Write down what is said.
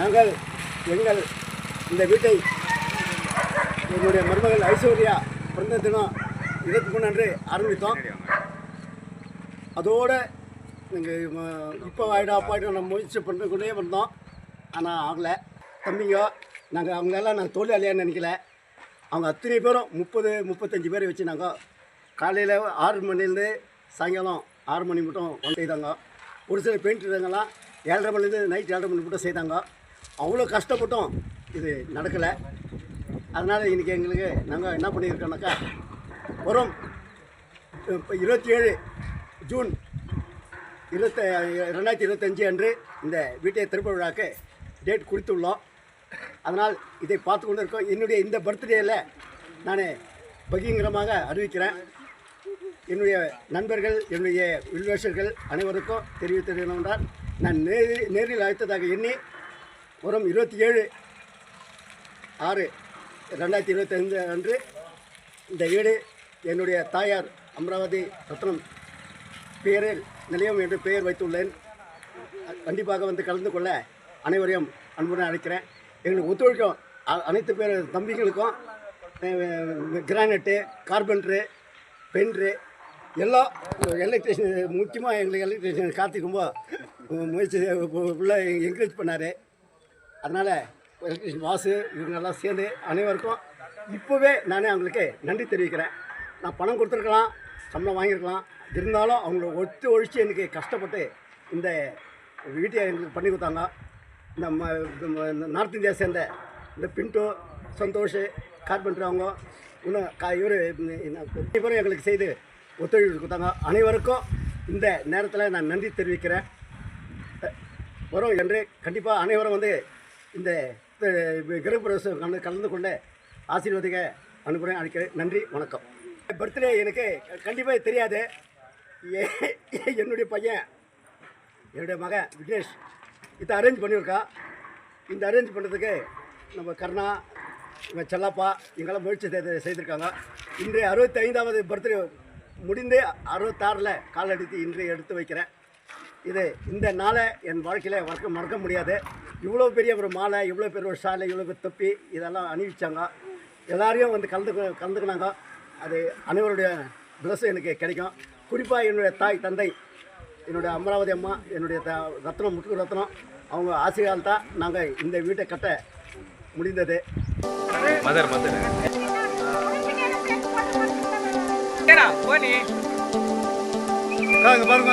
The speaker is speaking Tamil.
நாங்கள் எங்கள் இந்த வீட்டை என்னுடைய மருமகள் ஐஸ்வர்யா பிறந்த தினம் இருபத்தி மூணு அன்று ஆரம்பித்தோம். அதோடு நீங்கள் இப்போ ஆகிடும் அப்போ ஆகிடும் நம்ம முயற்சி பண்ணுறதுக்குள்ளே வந்தோம். ஆனால் ஆகலை. தம்பிங்க நாங்கள் அவங்களெல்லாம் நாங்கள் தொழிலாளியாக நினைக்கல. அவங்க அத்தனை பேரும் முப்பது முப்பத்தஞ்சு பேரை வச்சு நாங்கள் காலையில் ஆறு மணிலேருந்து சாயங்காலம் ஆறு மணி மட்டும் வந்து செய்தாங்க. ஒரு சில பெயிண்ட் பெயிண்டருங்கெல்லாம் ஏழரை மணிலேருந்து நைட் ஏழரை மணி மட்டும் செய்தாங்க. அவ்வளோ கஷ்டப்பட்டோம். இது நடக்கலை. அதனால் இன்றைக்கி எங்களுக்கு நாங்கள் என்ன பண்ணியிருக்கோம்னாக்கா வரும். இப்போ இருபத்தி ஏழு ஜூன் இருபத்த ரெண்டாயிரத்தி இருபத்தஞ்சி அன்று இந்த வீட்டை திருப்ப விழாக்கு டேட் குறித்துள்ளோம். அதனால் இதை பார்த்து கொண்டு இருக்கோம் என்னுடைய இந்த பர்த்டேயில் நான் பகிங்கரமாக அறிவிக்கிறேன். என்னுடைய நண்பர்கள் என்னுடைய வில்வேஷர்கள் அனைவருக்கும் தெரிவித்தது என்றால் நான் நேரில் நேரில் அழைத்ததாக எண்ணி வரும் இருபத்தி ஏழு ஆறு ரெண்டாயிரத்தி இருபத்தைந்து அன்று இந்த வீடு என்னுடைய தாயார் அமராவதி ரத்னம் பெயரில் நிலையம் என்று பெயர் வைத்துள்ளேன். கண்டிப்பாக வந்து கலந்து கொள்ள அனைவரையும் அன்புடன் அழைக்கிறேன். எங்களுக்கு ஒத்துழைக்கும். அ- அனைத்து பேர் தம்பிகளுக்கும் கிரானைட்டு கார்பன்ட்ரு பென்ட்ரு எல்லாம் எலக்ட்ரிஷியன் முக்கியமாக எங்களுக்கு எலக்ட்ரிஷியன் கார்த்திக் ரொம்ப முயற்சி உள்ள என்கரேஜ் பண்ணார். அதனால் எலக்ட்ரிஷியன் வாசு இவங்கெல்லாம் சேர்ந்து அனைவருக்கும் இப்போவே நானே அவங்களுக்கு நன்றி தெரிவிக்கிறேன். நான் பணம் கொடுத்துருக்கலாம் சம்பளம் வாங்கியிருக்கலாம் இருந்தாலும் அவங்கள ஒத்து ஒழிச்சு எனக்கு கஷ்டப்பட்டு இந்த வீட்டை எங்களுக்கு பண்ணி கொடுத்தாங்க. இந்த ம- இந்த இந்த நார்த் இந்தியா சேர்ந்த இந்த பின்டோ சந்தோஷ் கார்பெண்டர் அவங்க இன்னும் கா இவர் பேரும் எங்களுக்கு செய்து ஒத்துழைப்பு கொடுத்தாங்க. அனைவருக்கும் இந்த நேரத்தில் நான் நன்றி தெரிவிக்கிறேன். வரும் என்று கண்டிப்பாக அனைவரும் வந்து இந்த கிரகப்பிரவேசம் கலந்து கலந்து கொண்டு ஆசீர்வதிக்க அனுப்புகிறேன் அழைக்கிறேன். நன்றி வணக்கம். பர்த்டே எனக்கு கண்டிப்பாக தெரியாது. என்னுடைய பையன் என்னுடைய மகன் விக்னேஷ் இதை அரேஞ்ச் பண்ணியிருக்கா. இந்த அரேஞ்ச் பண்ணுறதுக்கு நம்ம கர்ணா இவன் செல்லப்பா இவங்கெல்லாம் முயற்சி செய்து செய்திருக்காங்க. இன்றைய அறுபத்தி ஐந்தாவது பர்த்டே முடிந்து அறுபத்தாறில் கால் அடித்து இன்றைய எடுத்து வைக்கிறேன். இது இந்த நாளை என் வாழ்க்கையில் மறக்க மறக்க முடியாது. இவ்வளோ பெரிய ஒரு மாலை இவ்வளோ பெரிய ஒரு சாலை இவ்வளோ பெரிய தொப்பி இதெல்லாம் அணிவிச்சாங்க. எல்லாரையும் வந்து கலந்து கலந்துக்கினாங்க. அது அனைவருடைய ப்ளஸ்ஸும் எனக்கு கிடைக்கும். குறிப்பாக என்னுடைய தாய் தந்தை என்னுடைய அமராவதி அம்மா என்னுடைய த ரத்னம் முத்து ரத்னம் அவங்க ஆசையால் தான் நாங்கள் இந்த வீட்டை கட்ட முடிந்தது. மதர் மதர் பாருங்க.